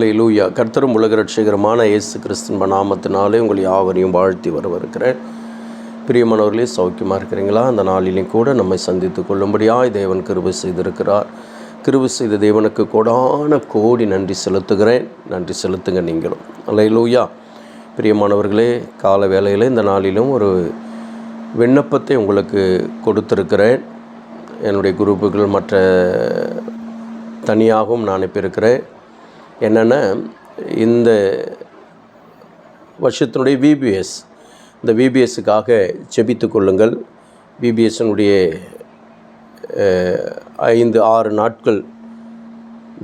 அல்ல லூயா கர்த்தரும் உலக ரட்சகரமான இயேசு கிறிஸ்தன் நாமத்தினாலே உங்கள் யாவரையும் வாழ்த்தி வரவிருக்கிறேன் பிரியமானவர்களே சௌக்கியமாக இருக்கிறீங்களா? அந்த நாளிலையும் கூட நம்மை சந்தித்து கொள்ளும்படியாய் தேவன் கிருபை செய்திருக்கிறார். கிருபை செய்த தேவனுக்கு கோடான கோடி நன்றி செலுத்துகிறேன். நன்றி செலுத்துங்க நீங்களும். அல்ல லூயா பிரியமானவர்களே கால வேளையில் இந்த நாளிலும் ஒரு விண்ணப்பத்தை உங்களுக்கு கொடுத்துருக்கிறேன். என்னுடைய குரூப்புகள் மற்ற தனியாகவும் நான் அனுப்பியிருக்கிறேன் என்னென்னா இந்த வருஷத்தினுடைய விபிஎஸ் இந்த விபிஎஸ்ஸுக்காக செபித்து கொள்ளுங்கள். விபிஎஸ்னுடைய ஐந்து ஆறு நாட்கள்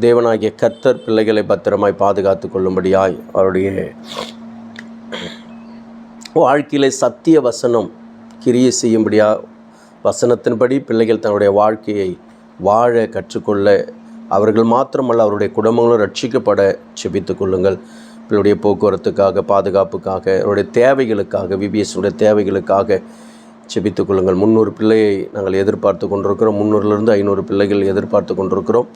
தேவனாகிய கர்த்தர் பிள்ளைகளை பத்திரமாய் பாதுகாத்து கொள்ளும்படியாய் அவருடைய வாழ்க்கையிலே சத்திய வசனம் கிரியை செய்யும்படியா வசனத்தின்படி பிள்ளைகள் தன்னுடைய வாழ்க்கையை வாழ கற்றுக்கொள்ள அவர்கள் மாத்திரமல்ல அவருடைய குடும்பங்களும் ரட்சிக்கப்பட செபித்து கொள்ளுங்கள். பிள்ளையுடைய போக்குவரத்துக்காக பாதுகாப்புக்காக அவருடைய தேவைகளுக்காக விபிஎஸ்னுடைய தேவைகளுக்காக செபித்து கொள்ளுங்கள். முந்நூறு பிள்ளையை நாங்கள் எதிர்பார்த்து கொண்டிருக்கிறோம். முந்நூறுலேருந்து ஐநூறு பிள்ளைகள் எதிர்பார்த்து கொண்டிருக்கிறோம்.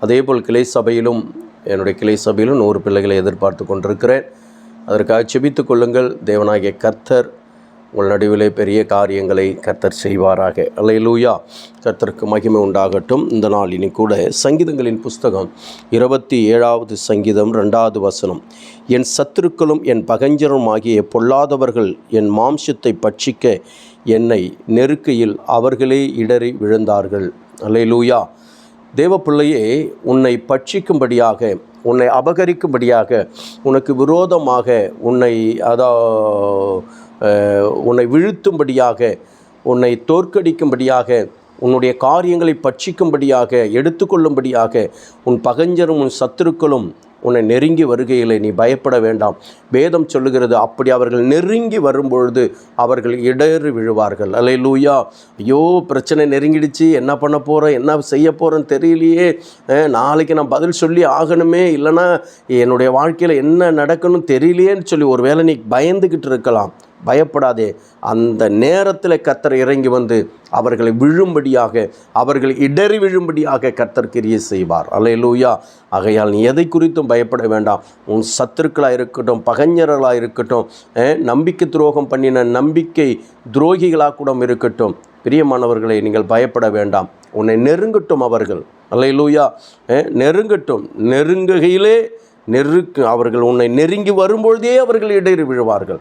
அதேபோல் கிளை சபையிலும் என்னுடைய கிளை சபையிலும் நூறு பிள்ளைகளை எதிர்பார்த்து கொண்டிருக்கிறேன். அதற்காக செபித்து கொள்ளுங்கள். தேவனாகிய கர்த்தர் உங்கள் நடுவிலே பெரிய காரியங்களை கர்த்தர் செய்வாராக. அல்லையிலூயா கர்த்தருக்கு மகிமை உண்டாகட்டும். இந்த நாள் இனி கூட சங்கீதங்களின் புஸ்தகம் இருபத்தி ஏழாவது சங்கீதம் ரெண்டாவது வசனம். என் சத்துருக்களும் என் பகஞ்சரும் ஆகிய பொல்லாதவர்கள் என் மாம்சத்தை பட்சிக்க என்னை நெருக்கையில் அவர்களே இடறி விழுந்தார்கள். அல்லையிலூயா தேவப்பிள்ளையே உன்னை பட்சிக்கும்படியாக உன்னை அபகரிக்கும்படியாக உனக்கு விரோதமாக உன்னை அதா உன்னை வீழ்த்தும்படியாக உன்னை தோற்கடிக்கும்படியாக உன்னுடைய காரியங்களை பட்சிக்கும்படியாக எடுத்துக்கொள்ளும்படியாக உன் பகஞ்சரும் உன் சத்துருக்களும் உன்னை நெருங்கி வருகையில் நீ பயப்பட வேண்டாம். வேதம் சொல்லுகிறது அப்படி அவர்கள் நெருங்கி வரும்பொழுது அவர்கள் இடறி விழுவார்கள். அல்ல லூயா ஐயோ பிரச்சனை நெருங்கிடுச்சு. என்ன பண்ண போகிறேன் என்ன செய்ய போகிறேன்னு தெரியலையே. நாளைக்கு நான் பதில் சொல்லி ஆகணுமே. இல்லைன்னா என்னுடைய வாழ்க்கையில் என்ன நடக்கணும் தெரியலையேன்னு சொல்லி ஒரு வேளை நீ பயந்துக்கிட்டு இருக்கலாம். பயப்படாதே. அந்த நேரத்தில் கத்தர் இறங்கி வந்து அவர்களை விழும்படியாக அவர்கள் இடறி விழும்படியாக கத்தர் கிரிய செய்வார். அலையலூயா ஆகையால் நீ எதை குறித்தும் பயப்பட வேண்டாம். உன் சத்துருக்களாக இருக்கட்டும் பகைஞர்களாக இருக்கட்டும் நம்பிக்கை துரோகம் பண்ணின நம்பிக்கை துரோகிகளாக கூட இருக்கட்டும். பிரியமானவர்களை நீங்கள் பயப்பட வேண்டாம். உன்னை நெருங்கட்டும் அவர்கள். அலையலூயா நெருங்கட்டும். நெருங்குகையிலே நெருக்கு அவர்கள் உன்னை நெருங்கி வரும்பொழுதே அவர்கள் இடறி விழுவார்கள்.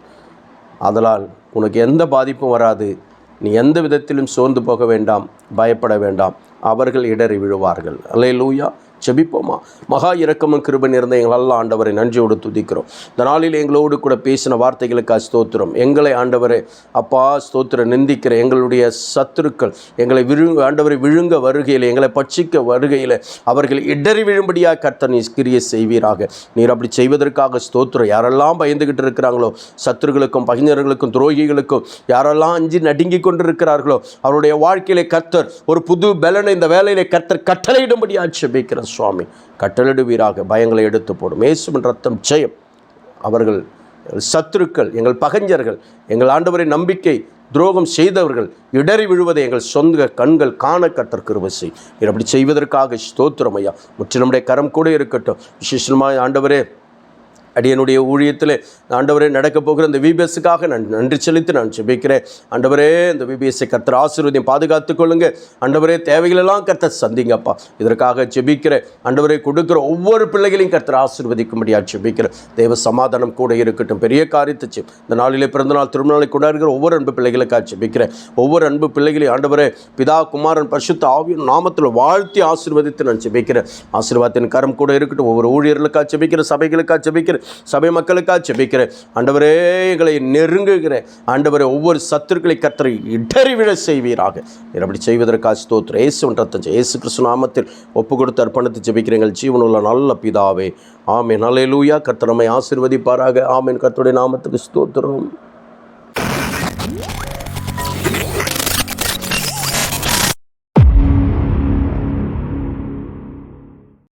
அதனால் உனக்கு எந்த பாதிப்பும் வராது. நீ எந்த விதத்திலும் சோர்ந்து போக வேண்டாம். பயப்பட வேண்டாம். அவர்கள் இடறி விழுவார்கள். அல்லே லூயா செபிப்போமா மகா இரக்கமும் கிருபன் இருந்த எங்களெல்லாம் ஆண்டவரை நன்றியோடு துதிக்கிறோம். இந்த நாளில் எங்களோடு கூட பேசின வார்த்தைகளுக்கு ஸ்தோத்திரம். எங்களை ஆண்டவரை அப்பா ஸ்தோத்திர நிந்திக்கிற எங்களுடைய சத்துருக்கள் எங்களை விழு ஆண்டவரை விழுங்க வருகையில் எங்களை பட்சிக்க வருகையில் அவர்கள் இடறி விழும்படியாக கர்த்தர் நீ கிரிய செய்வீராக. நீர் அப்படி செய்வதற்காக ஸ்தோத்திரம். யாரெல்லாம் பயந்துகிட்டு இருக்கிறாங்களோ சத்துருகளுக்கும் பகிஞர்களுக்கும் துரோகிகளுக்கும் யாரெல்லாம் அஞ்சு நடுங்கி கொண்டிருக்கிறார்களோ அவருடைய வாழ்க்கையிலே கர்த்தர் ஒரு புது பலனை இந்த வேலையிலே கர்த்தர் கட்டளையிடும்படியாக செபிக்கிற சுவாமி கட்டளிடுவீராக பயங்களை எடுத்து போடும். இயேசுவின் ரத்தம் ஜெயம். அவர்கள் சத்துருக்கள் எங்கள் பகஞ்சர்கள் எங்கள் ஆண்டவரின் நம்பிக்கை துரோகம் செய்தவர்கள் இடறி விழுவதை எங்கள் சொந்த கண்கள் காண கத்தர் கிருபசி அப்படி செய்வதற்காக ஸ்தோத்திரம் ஐயா. முற்றிலுடைய கரம் கூட இருக்கட்டும். விசேஷமாக ஆண்டவரே அடியனுடைய ஊழியத்தில் ஆண்டவரே நடக்கப் போகிற இந்த விபிஎஸ்ஸுக்காக நான் நன்றி செலுத்தி நான் ஜெபிக்கிறேன். ஆண்டவரே இந்த விபிஎஸ்ஸை கர்த்தர் ஆசீர்வதியம் பாதுகாத்து கொள்ளுங்க ஆண்டவரே தேவைகளெல்லாம் கர்த்தர் சந்திங்கப்பா. இதற்காக ஜெபிக்கிறேன். ஆண்டவரை கொடுக்குற ஒவ்வொரு பிள்ளைகளையும் கர்த்தர் ஆசீர்வதிக்கும்படியாக ஜெபிக்கிறேன். தேவ சமாதானம் கூட இருக்கட்டும். பெரிய காரியத்தை செய் இந்த நாளிலே பிறந்தநாள் திருமணங்களை கொண்டாடுகிற ஒவ்வொரு அன்பு பிள்ளைகளுக்காக ஜெபிக்கிறேன். ஒவ்வொரு அன்பு பிள்ளைகளையும் ஆண்டவரே பிதா குமாரன் பரிசுத்த ஆவியின் நாமத்தில் வாழ்த்தி ஆசீர்வதித்து நான் ஜெபிக்கிறேன். ஆசீர்வாதத்தின் கரம் கூட இருக்கட்டும். ஒவ்வொரு ஊழியர்களுக்காக ஜெபிக்கிறேன். சபைகளுக்காக சபை மக்களுக்காக செபிக்கிறேன் ஆண்டவரே எங்களை நெருங்குகிறேன் ஆண்டவரை ஒவ்வொரு சத்துருக்களை கத்தரை இடறிவிழ செய்வீராக. நீர் அப்படி செய்வதற்காக ஸ்தோத்திர ஏசு ரத்தம் ஏசு கிறிஸ்து நாமத்தில் ஒப்பு கொடுத்து அர்ப்பணித்து ஜெபிக்கிறீங்கள் ஜீவனுள்ள நல்ல பிதாவே. ஆமேன். அலையலூயா கர்த்தரமை ஆசிர்வதிப்பாராக. ஆமேன். கர்த்தருடைய நாமத்துக்கு ஸ்தோத்திரம்.